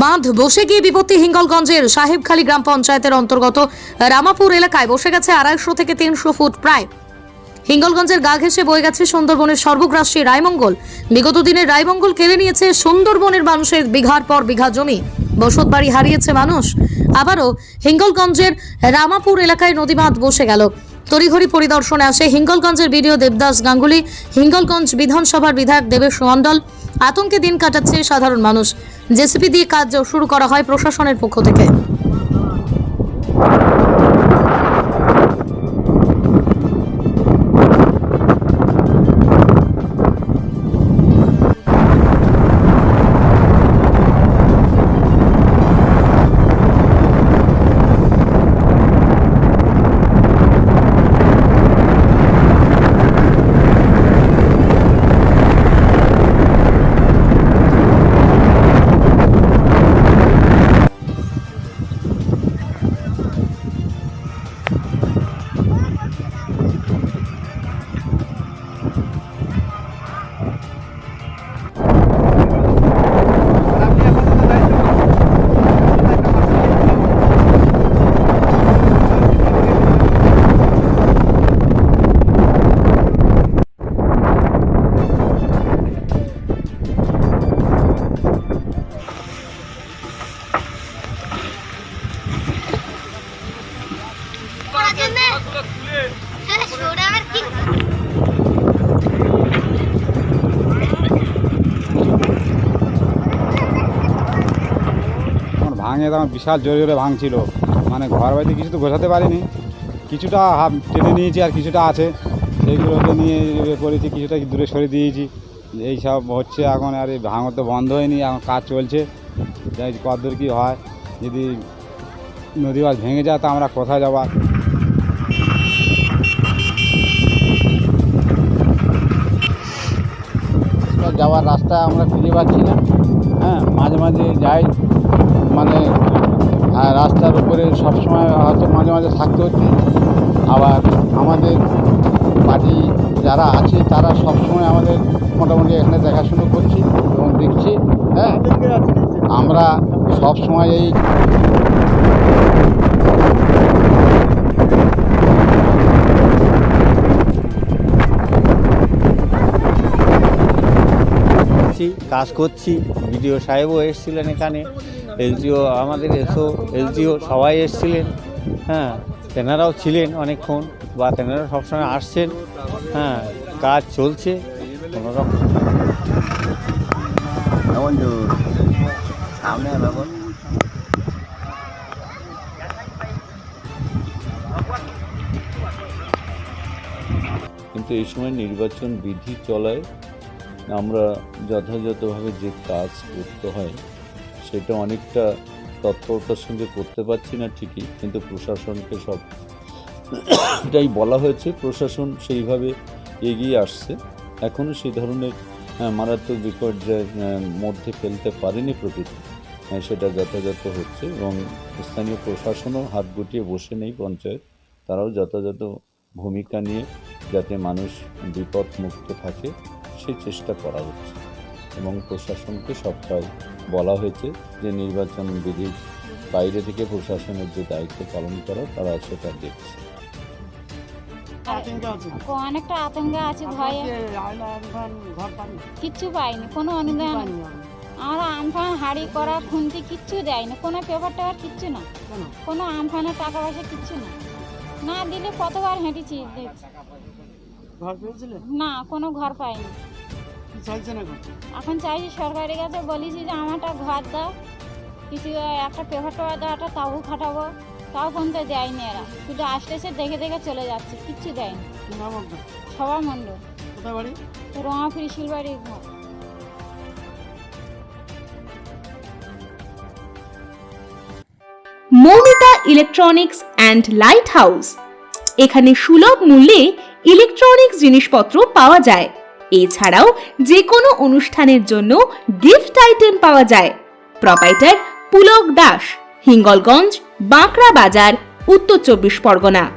বাঁধ বসে গিয়ে বিপত্তি হিঙ্গলগঞ্জের সাহেবখালী গ্রাম পঞ্চায়েতের অন্তর্গত রামাপুর এলাকায় বসে গেছে আড়াইশো থেকে তিনশো ফুট প্রায়। হিঙ্গলগঞ্জের গা ঘেঁষে বয়ে গেছে সুন্দরবনের সর্বগ্রাসী রায়মঙ্গল। বিগত দিনে রায়মঙ্গল কেড়ে নিয়েছে সুন্দরবনের মানুষের বিঘার পর বিঘা জমি। বসত বাড়ি হারিয়েছে মানুষ। আবারও হিঙ্গলগঞ্জের রামাপুর এলাকায় নদী বাঁধ বসে গেল। তড়িঘড়ি পরিদর্শনে আসে হিঙ্গলগঞ্জের বিডিও দেবদাস গাঙ্গুলি। হিঙ্গলগঞ্জ বিধানসভার বিধায়ক দেবেশ মণ্ডল। আতঙ্কে দিন কাটাচ্ছে সাধারণ মানুষ। জেসিপি দিয়ে কাজ শুরু করা হয় প্রশাসনের পক্ষ থেকে। ভাঙে তখন বিশাল জোরে জোরে ভাঙছিল। মানে ঘর বাড়িতে কিছু তো গোছাতে পারিনি। কিছুটা হাফ টেনে নিয়েছি আর কিছুটা আছে। সেইগুলোকে নিয়ে ইয়ে করেছি, কিছুটা দূরে সরে দিয়েছি। এই সব হচ্ছে এখন আর এই ভাঙর তো বন্ধ হয়নি, এখন কাজ চলছে। যাই কতদূর কী হয়, যদি নদী বাস ভেঙে যায় তা আমরা কোথায় যাবার যাওয়ার রাস্তা আমরা খুঁজে পাচ্ছি না। হ্যাঁ মাঝে মাঝে যাই। মানে রাস্তার উপরে সবসময় হয়তো মাঝে মাঝে থাকতে হচ্ছে। আবার আমাদের পার্টি যারা আছে, তারা সবসময় আমাদের মোটামুটি এখানে দেখাশুনো করছি এবং দেখছি। হ্যাঁ আমরা সব সময় এই করছি কাজ করছি বিডিও সাহেবও এসেছিলেন এখানে এলজিও আমাদের এসও এলজিও সবাই এসেছিলেন হ্যাঁ তেনারাও ছিলেন অনেকক্ষণ বা তেনারা সবসময় আসছেন হ্যাঁ কাজ চলছে কোনো রকম কিন্তু এই সময় নির্বাচন বিধি চলায় আমরা যথাযথভাবে যে কাজ করতে হয়, সেটা অনেকটা তৎপরতার সঙ্গে করতে পারছি না ঠিকই, কিন্তু প্রশাসনকে সব এটাই বলা হয়েছে, প্রশাসন সেইভাবে এগিয়ে আসছে। এখনও সেই ধরনের মারাত্মক বিপর্যয়ের মধ্যে ফেলতে পারেনি প্রকৃতি। সেটা যথাযথ হচ্ছে এবং স্থানীয় প্রশাসনও হাত গুটিয়ে বসে নেই পঞ্চায়েত। তারাও যথাযথ ভূমিকা নিয়ে যাতে মানুষ বিপদ মুক্ত থাকে। সেই চেষ্টা করা হচ্ছে এবং প্রশাসনকে সবটাই বলা হয়েছে যে নির্বাচন বিধির বাইরে থেকে প্রশাসনের যে দায়িত্ব পালন করা তারা সেটা দেখছে। অনেকটা আতঙ্কে আছে ভয়ে। কিচ্ছু পাইনি কোনো অনুদান আমরা আমফান হাড়ি করা খুন্তি কিচ্ছু দেয়নি কোনো পেপার টেপার কিচ্ছু না। কোনো? আমফানের টাকা পয়সা কিচ্ছু না। না দিলে কতবার হেঁটেছি দেখছি। ঘর পেয়েছিলে? না কোনো ঘর পাইনি। কি চাইছেন এখন এখন চাইছি সরকারের কাছে বলেছি যে আমারটা ঘর দাও। কিছু একটা পেপার টেপার দাও একটা তাবু খাটাবো তাও পর্যন্ত দেয়নি এরা। শুধু আসতে এসে দেখে দেখে চলে যাচ্ছে কিচ্ছু দেয়নি। সবার মণ্ডল। কোথায় বাড়ি? রঙাফুরি শিলবাড়ির ঘর। Moumita electronics and light house এখানে সুলভ মূল্যে ইলেকট্রনিক্স জিনিসপত্র পাওয়া যায়। এছাড়াও যে কোনো অনুষ্ঠানের জন্য গিফট আইটেম পাওয়া যায়। প্রপাইটার পুলক দাস, হিঙ্গলগঞ্জ, বাঁকড়া বাজার, উত্তর চব্বিশ পরগনা।